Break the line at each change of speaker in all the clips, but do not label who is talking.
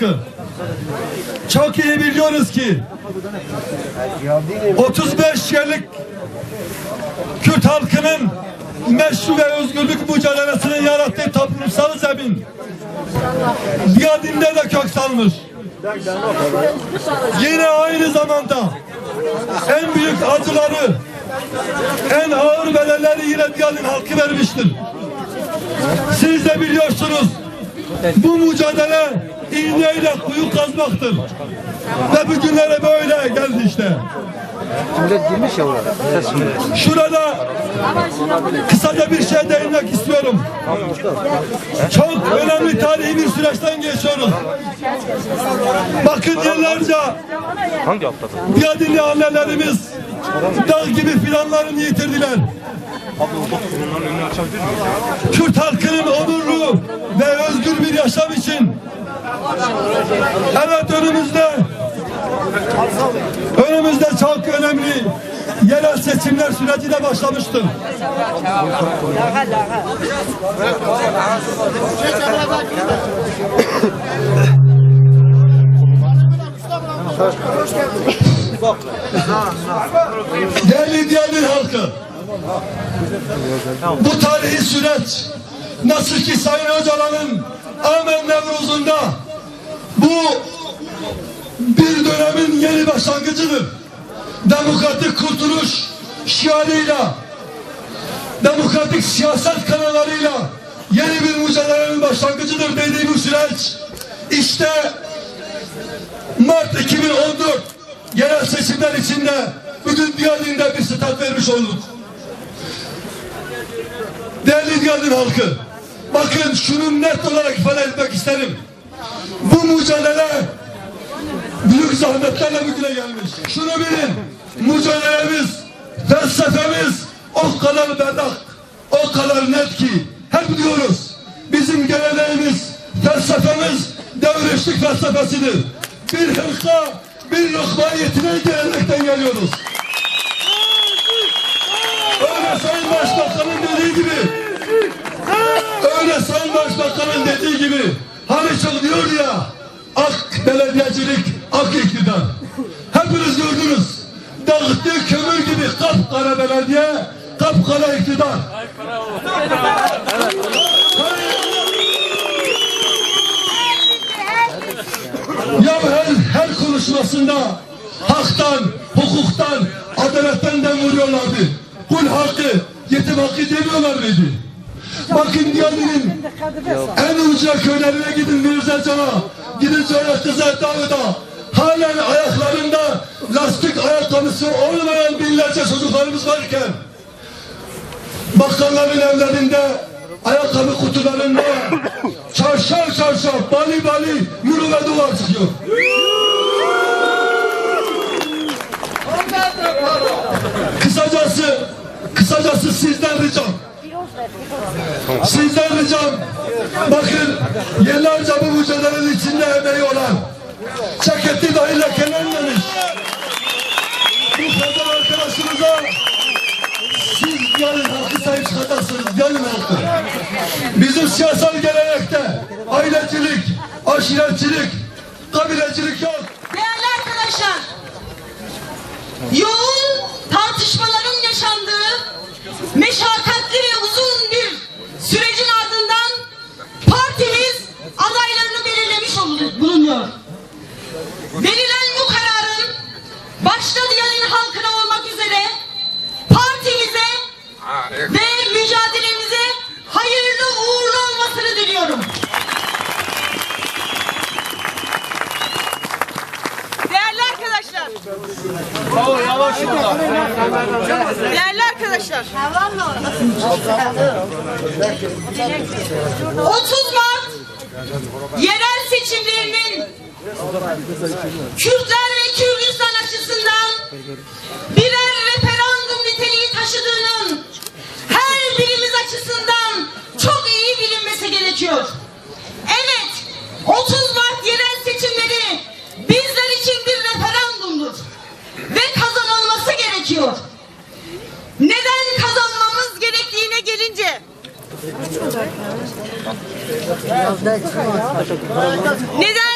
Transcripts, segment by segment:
Halkı, çok iyi biliyoruz ki 35 yıllık Kürt halkının meşru ve özgürlük mücadelesinin yarattığı toplumsal zemin Diyadin'de de kök salmış. Yine aynı zamanda en büyük acıları, en ağır bedelleri yine Diyadin halkı vermiştir. Siz de biliyorsunuz bu mücadele iğneyle kuyu kazmaktır. Ve bugünlere böyle geldi işte.
Millet girmiş ya şimdi.
Şurada kısaca bir şey değinmek istiyorum. Çok önemli tarihi bir süreçten geçiyoruz. Bakın yıllarca
Hangi haftada?
Diyadinli annelerimiz dağ gibi planlarını yitirdiler. Kürt halkının onurlu ve özgür bir yaşam için evet önümüzde önümüzde çok önemli yerel seçimler süreci de başlamıştır. Değerli Diyarbakır halkı, bu tarihi süreç nasıl ki Sayın Öcalan'ın Amen Nevruz'unda bu bir dönemin yeni başlangıcıdır. Demokratik kurtuluş şiarıyla, demokratik siyaset kanallarıyla yeni bir mücadelenin başlangıcıdır dediği bu süreç işte Mart 2014 yerel seçimler içinde bugün Diyadin'de bir stat vermiş olduk. Değerli Diyadin halkı, bakın şunu net olarak ifade etmek isterim. Bu mücadele büyük zahmetlerle bugüne gelmiş. Şunu bilin, mücadelemiz, felsefemiz o kadar berrak, o kadar net ki hep diyoruz. Bizim geleneğimiz, felsefemiz devleşlik felsefesidir. Bir hırka, bir lokma yetinen gelenekten geliyoruz. Öyle Sayın Başbakan'ın dediği gibi öyle Sayın Başbakan'ın dediği gibi hani çok diyor ya ak belediyecilik, ak iktidar. Hepiniz gördünüz. Dağıttığı kömür gibi kapkara belediye, kapkara iktidar. Ya her, her konuşmasında haktan, hukuktan, adaletten dem vuruyorlardı. Kul hakkı, yetim hakkı demiyorlar mıydı? Bakın Diyarbakır'ın en uca köylerine gidin Mirzacan'a, gidin Coya Kızıl Dağı'da. Halen ayaklarında lastik ayakkabısı olmayan binlerce çocuklarımız varken bakkalların evlerinde ayakkabı kutularında çarşaf çarşaf bali bali yürü ve duvar çıkıyor. Kısacası kısacası sizden ricam sizden ricam bakın yıllarca bu mücadelenin içinde emeği olan ceketi dahi lekelenmemiş bu kadar arkadaşımıza siz yarın halkı sahip çıkacaksınız yarın halkı. Bizim siyasal gelenekte ailecilik aşiretçilik kabilecilik yok.
Değerli arkadaşlar, yoğun bulunuyor. Verilen bu kararın başta Diyanet halkına olmak üzere partimize ve mücadelemize hayırlı uğurlu olmasını diliyorum. Değerli arkadaşlar. Değerli arkadaşlar. 30 Mart yerel seçimlerinin Kürtler ve Kürdistan açısından birer referandum niteliği taşıdığının her birimiz açısından çok iyi bilinmesi gerekiyor. Evet, 30 Neden?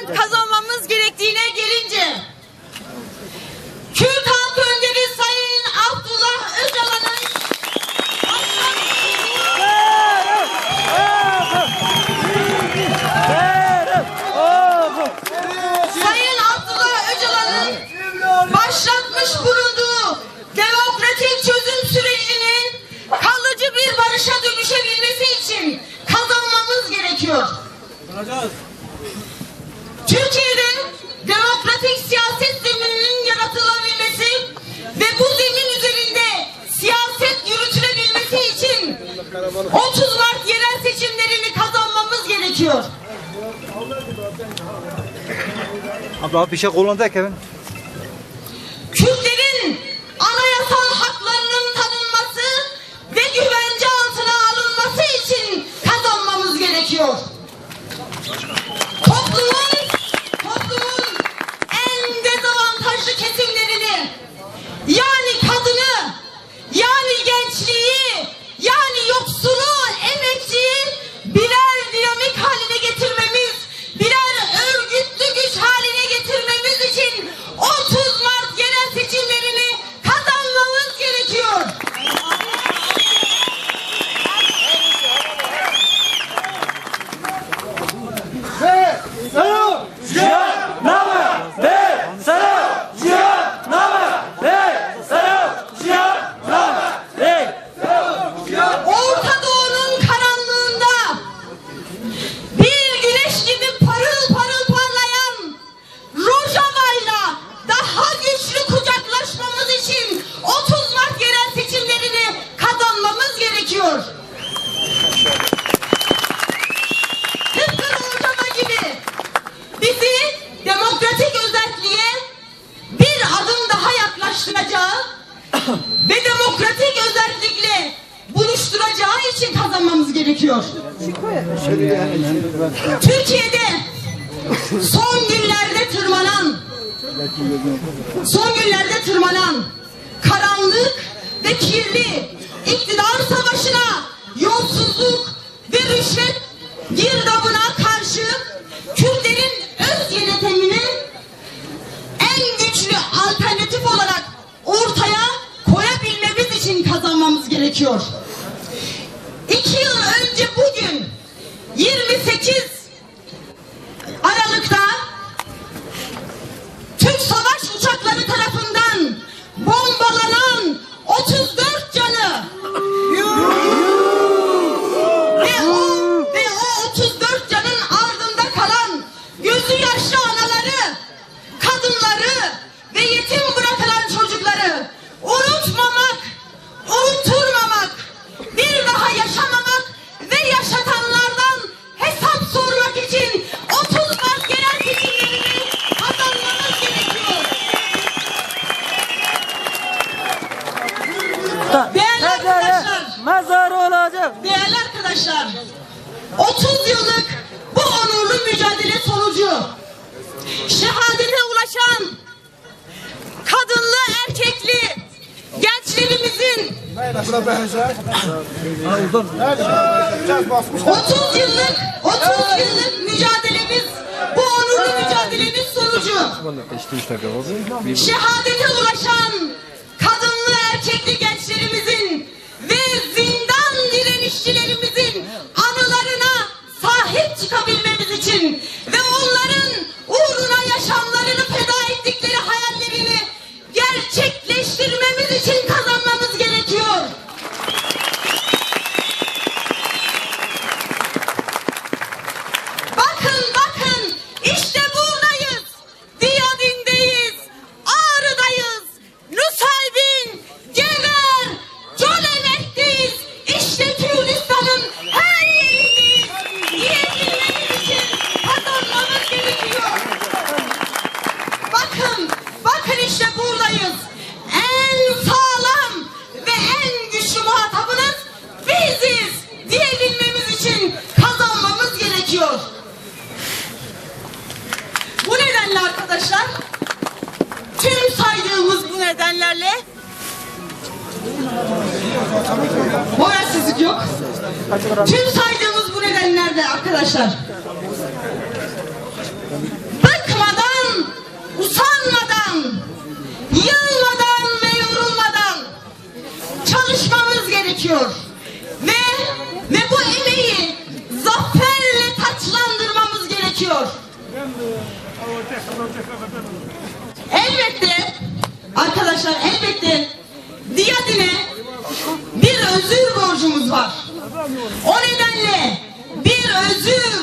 30 Mart yerel seçimlerini kazanmamız gerekiyor.
Abla bir şey
kolunda efendim. Türkiye'de son günlerde tırmanan son günlerde tırmanan karanlık ve kirli iktidar savaşına yolsuzluk ve rüşvet girdabına karşı Kürtlerin öz yönetimini en güçlü alternatif olarak ortaya koyabilmemiz için kazanmamız gerekiyor. İki yıl önce bugün 28 arkadaşlar. 30 yıllık bu onurlu mücadele sonucu şehadete ulaşan kadınlı erkekli gençlerimizin 30 yıllık 30 yıllık mücadelemiz bu onurlu mücadelemiz sonucu şehadete ulaşan kadınlı erkekli gençlerimizin Christian nedenlerde arkadaşlar. Bıkmadan, usanmadan, yılmadan ve yorulmadan çalışmamız gerekiyor. Ve ve bu emeği zaferle taçlandırmamız gerekiyor. Elbette arkadaşlar elbette Diyadin'e bir özür borcumuz var. O nedenle özür,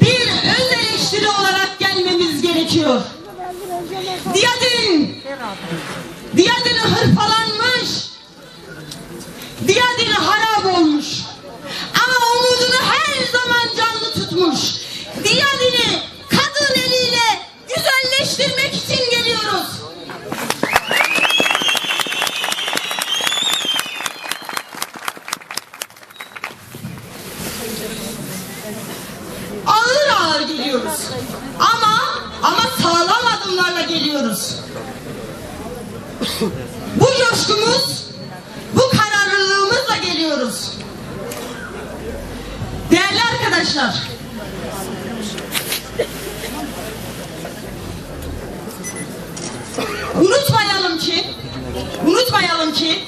bir öz eleştiri olarak gelmemiz gerekiyor. Diyadin, Diyadin hırpalanmış, Diyadin harap olmuş. Ama umudunu her zaman canlı tutmuş. Diyadin'i kadın eliyle güzelleştirmek için geliyoruz. Ağır ağır geliyoruz. Ama ama sağlam adımlarla geliyoruz. Bu coşkumuz, bu kararlılığımızla geliyoruz. Değerli arkadaşlar, unutmayalım ki, unutmayalım ki,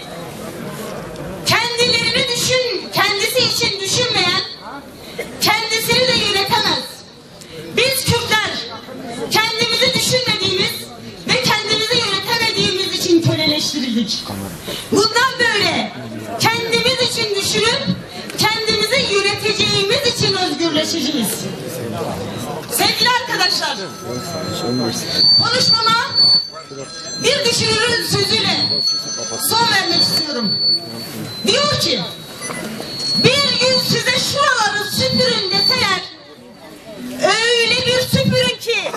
özgürleşeceğiz. Sevgili arkadaşlar, konuşmama bir düşünürün sözüyle son vermek istiyorum. Diyor ki, bir gün size şuraları süpürün deseler, öyle bir süpürün ki,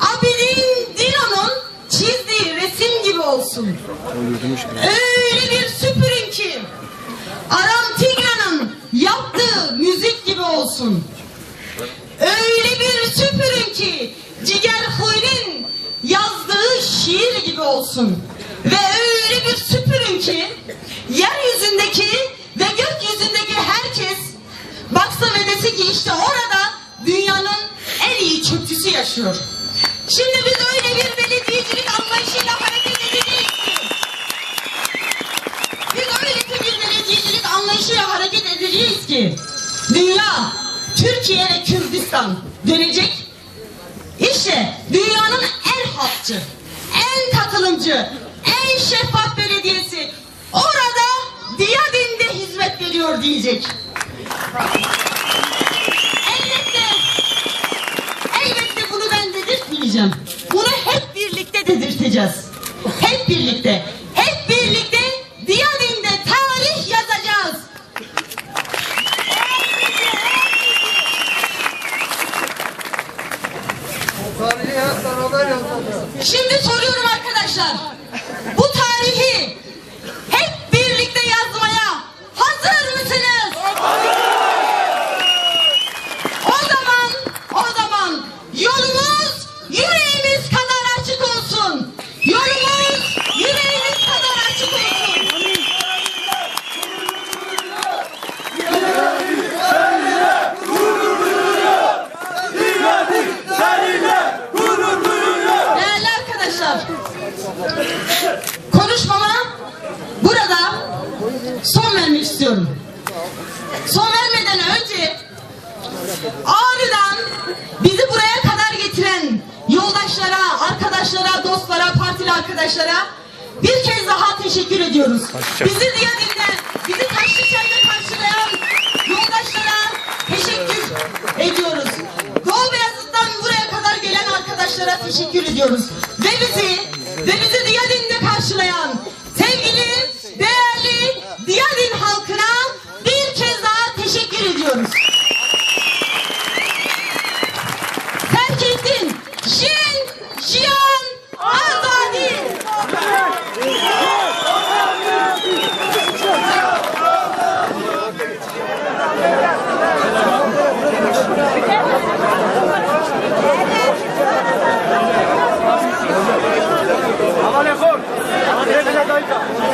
Abidin Dino'nun çizdiği resim gibi olsun. Öyle bir süpürün ki, Aram Tigra'nın yaptığı müzik gibi olsun. Öyle bir süpürün ki, Ciger Huy'un yazdığı şiir gibi olsun. Ve öyle bir süpürün ki, yeryüzündeki ve gökyüzündeki herkes baksa ve dese ki işte orada dünyanın en iyi çöpçüsü yaşıyor. Şimdi biz öyle bir belediyecilik anlayışıyla hareket edeceğiz ki, biz öyle bir belediyecilik anlayışıyla hareket edeceğiz ki, dünya, Türkiye ve Kürdistan dönecek, işte dünyanın en halkçı, katılımcı, en şeffaf belediyesi orada Diyadin'de hizmet veriyor diyecek. Elbette, elbette bunu ben dedirtmeyeceğim. Bunu hep birlikte dedirteceğiz. Hep birlikte action. Ağrı'dan bizi buraya kadar getiren yoldaşlara, arkadaşlara, dostlara, partili arkadaşlara bir kez daha teşekkür ediyoruz. Bizi Diyadin'den, bizi Taşlıçay'da karşılayan yoldaşlara teşekkür ediyoruz. Doğu Beyazıt'tan buraya kadar gelen arkadaşlara teşekkür ediyoruz. Ve bizi, ve bizi Diyadin'de karşılayan